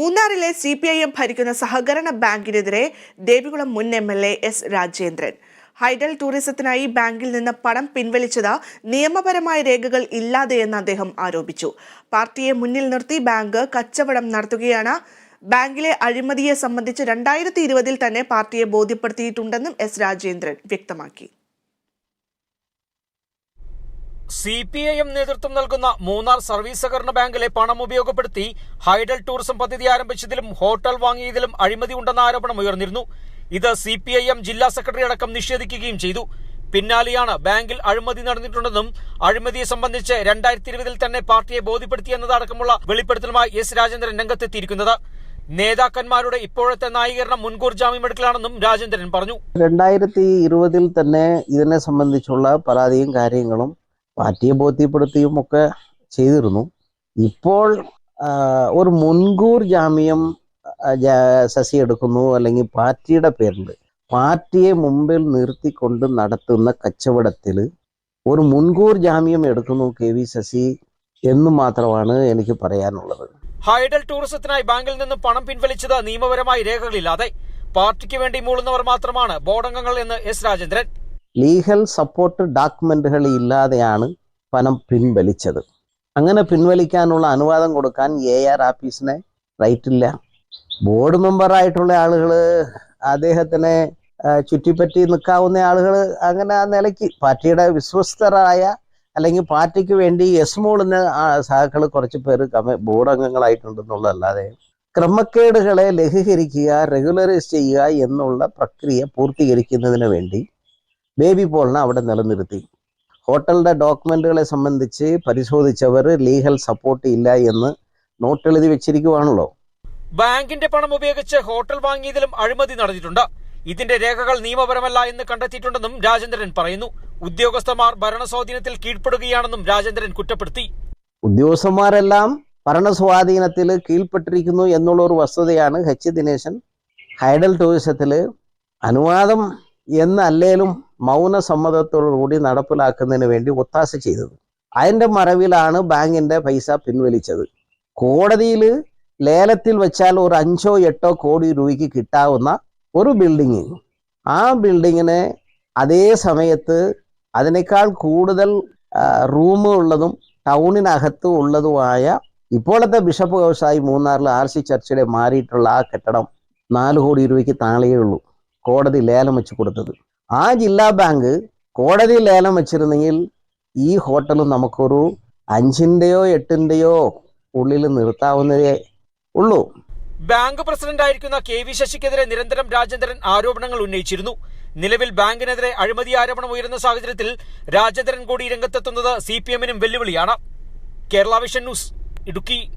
മൂന്നാറിലെ C P I M ഭരിക്കുന്ന സഹകരണ ബാങ്കിനെതിരെ ദേവികുളം മുൻ M L A S Rajendran. Hydel ടൂറിസത്തിനായി ബാങ്കിൽ നിന്ന് പണം പിൻവലിച്ചത് നിയമപരമായ രേഖകൾ ഇല്ലാതെയെന്ന് അദ്ദേഹം ആരോപിച്ചു. പാർട്ടിയെ മുന്നിൽ നിർത്തി ബാങ്ക് കച്ചവടം നടത്തുകയാണ്. ബാങ്കിലെ അഴിമതിയെ സംബന്ധിച്ച് രണ്ടായിരത്തി ഇരുപതിൽ തന്നെ പാർട്ടിയെ ബോധ്യപ്പെടുത്തിയിട്ടുണ്ടെന്നും എസ് രാജേന്ദ്രൻ വ്യക്തമാക്കി. സി പി ഐ എം നേതൃത്വം നൽകുന്ന മൂന്നാർ സർവീസ് സഹകരണ ബാങ്കിലെ പണം ഉപയോഗപ്പെടുത്തി ഹൈഡൽ ടൂറിസം പദ്ധതി ആരംഭിച്ചതിലും ഹോട്ടൽ വാങ്ങിയതിലും അഴിമതി ഉണ്ടെന്ന ആരോപണം ഉയർന്നിരുന്നു. ഇത് സി പി ഐ എം ജില്ലാ സെക്രട്ടറി അടക്കം നിഷേധിക്കുകയും ചെയ്തു. പിന്നാലെയാണ് ബാങ്കിൽ അഴിമതി നടന്നിട്ടുണ്ടെന്നും അഴിമതിയെ സംബന്ധിച്ച് രണ്ടായിരത്തി ഇരുപതിൽ തന്നെ പാർട്ടിയെ ബോധ്യപ്പെടുത്തിയെന്നതടക്കമുള്ള വെളിപ്പെടുത്തലുമായി എസ് രാജേന്ദ്രൻ രംഗത്തെത്തിയിരിക്കുന്നത്. നേതാക്കന്മാരുടെ ഇപ്പോഴത്തെ ന്യായീകരണം മുൻകൂർ ജാമ്യമെടുക്കലാണെന്നും രാജേന്ദ്രൻ പറഞ്ഞു. രണ്ടായിരത്തി ഇരുപതിൽ തന്നെ ഇതിനെ സംബന്ധിച്ചുള്ള പരാതിയും കാര്യങ്ങളും പാർട്ടിയെ ബോധ്യപ്പെടുത്തിയും ഒക്കെ ചെയ്തിരുന്നു. ഇപ്പോൾ ഒരു മുൻകൂർ ജാമ്യം ശശി എടുക്കുന്നു അല്ലെങ്കിൽ പാർട്ടിയുടെ പേരിൽ പാർട്ടിയെ മുമ്പിൽ നിർത്തിക്കൊണ്ട് നടത്തുന്ന കച്ചവടത്തിൽ ഒരു മുൻകൂർ ജാമ്യം എടുക്കുന്നു കെ വി ശശി എന്ന് മാത്രമാണ് എനിക്ക് പറയാനുള്ളത്. ഹൈഡൽ ടൂറിസത്തിനായി ബാങ്കിൽ നിന്ന് പണം പിൻവലിച്ചത് നിയമപരമായി രേഖകളില്ലാതെ പാർട്ടിക്ക് വേണ്ടി മൂളുന്നവർ മാത്രമാണ് ബോർഡംഗങ്ങൾ എന്ന് എസ് രാജേന്ദ്രൻ. ലീഗൽ സപ്പോർട്ട് ഡോക്യുമെന്റുകൾ ഇല്ലാതെയാണ് പണം പിൻവലിച്ചത്. അങ്ങനെ പിൻവലിക്കാനുള്ള അനുവാദം കൊടുക്കാൻ എ ആർ ആഫീസിനെ റൈറ്റ് ഇല്ല. ബോർഡ് മെമ്പറായിട്ടുള്ള ആളുകൾ അദ്ദേഹത്തിനെ ചുറ്റിപ്പറ്റി നിൽക്കാവുന്ന ആളുകൾ അങ്ങനെ ആ നിലയ്ക്ക് പാർട്ടിയുടെ വിശ്വസ്തരായ അല്ലെങ്കിൽ പാർട്ടിക്ക് വേണ്ടി എസ് മോളുന്ന സഹാക്കൾ കുറച്ച് പേര് കമ ബോർഡ് അംഗങ്ങളായിട്ടുണ്ടെന്നുള്ളതല്ലാതെ ക്രമക്കേടുകളെ ലഘൂകരിക്കുക റെഗുലറൈസ് ചെയ്യുക എന്നുള്ള പ്രക്രിയ പൂർത്തീകരിക്കുന്നതിന് വേണ്ടി ബേബി പോളിനെ അവിടെ നിലനിർത്തി. ഹോട്ടലിന്റെ ഡോക്യുമെന്റുകളെ സംബന്ധിച്ച് പരിശോധിച്ചവർ ലീഗൽ സപ്പോർട്ട് ഇല്ല എന്ന് നോട്ട് എഴുതി വെച്ചിരിക്കുവാണല്ലോ. ബാങ്കിന്റെ പണം ഉപയോഗിച്ച് ഹോട്ടൽ വാങ്ങിയതിലും അഴിമതി നടന്നിട്ടുണ്ട്. ഇതിന്റെ രേഖകൾ നിയമപരമല്ല എന്ന് കണ്ടെത്തിയിട്ടുണ്ടെന്നും രാജേന്ദ്രൻ പറയുന്നു. ഉദ്യോഗസ്ഥന്മാർ ഭരണസ്വാധീനത്തിൽ കീഴ്പ്പെടുകയാണെന്നും രാജേന്ദ്രൻ കുറ്റപ്പെടുത്തി. ഉദ്യോഗസ്ഥന്മാരെല്ലാം ഭരണസ്വാധീനത്തിൽ കീഴ്പ്പെട്ടിരിക്കുന്നു എന്നുള്ള ഒരു വസ്തുതയാണ് എച്ച് ദിനേശൻ ഹൈഡൽ ടൂറിസത്തിൽ അനുവാദം എന്നല്ലേലും മൗന സമ്മതത്തോടുകൂടി നടപ്പിലാക്കുന്നതിന് വേണ്ടി ഒത്താശ ചെയ്തത്. അതിന്റെ മറവിലാണ് ബാങ്കിന്റെ പൈസ പിൻവലിച്ചത്. കോടതിയിൽ ലേലത്തിൽ വെച്ചാൽ ഒരു അഞ്ചോ എട്ടോ കോടി രൂപയ്ക്ക് കിട്ടാവുന്ന ഒരു ബിൽഡിങ് ആ ബിൽഡിങ്ങിന് അതേ സമയത്ത് അതിനേക്കാൾ കൂടുതൽ റൂം ഉള്ളതും ടൗണിനകത്ത് ഉള്ളതുമായ ഇപ്പോഴത്തെ ബിഷപ്പ് വ്യവസായി മൂന്നാറിൽ ആർ സി ചർച്ചിലെ മാറിയിട്ടുള്ള ആ കെട്ടിടം നാല് കോടി രൂപയ്ക്ക് താഴെയേ ഉള്ളൂ. കോടതി ലേലം വെച്ച് കൊടുത്തത്. ആ ജില്ലാ ബാങ്ക് കോടതി ലേലം വെച്ചിരുന്നെങ്കിൽ ഈ ഹോട്ടൽ നമുക്കൊരു അഞ്ചിന്റെയോ എട്ടിന്റെയോ ഉള്ളിൽ നിർത്താവുന്നതേ ഉള്ളൂ. ബാങ്ക് പ്രസിഡന്റായിരിക്കുന്ന കെ വി ശശിക്കെതിരെ നിരന്തരം രാജേന്ദ്രൻ ആരോപണങ്ങൾ ഉന്നയിച്ചിരുന്നു. നിലവിൽ ബാങ്കിനെതിരെ അഴിമതി ആരോപണം ഉയരുന്ന സാഹചര്യത്തിൽ രാജേന്ദ്രൻ കൂടി രംഗത്തെത്തുന്നത് സി പി എമ്മിനും വെല്ലുവിളിയാണ്. Kerala vision news Idukki.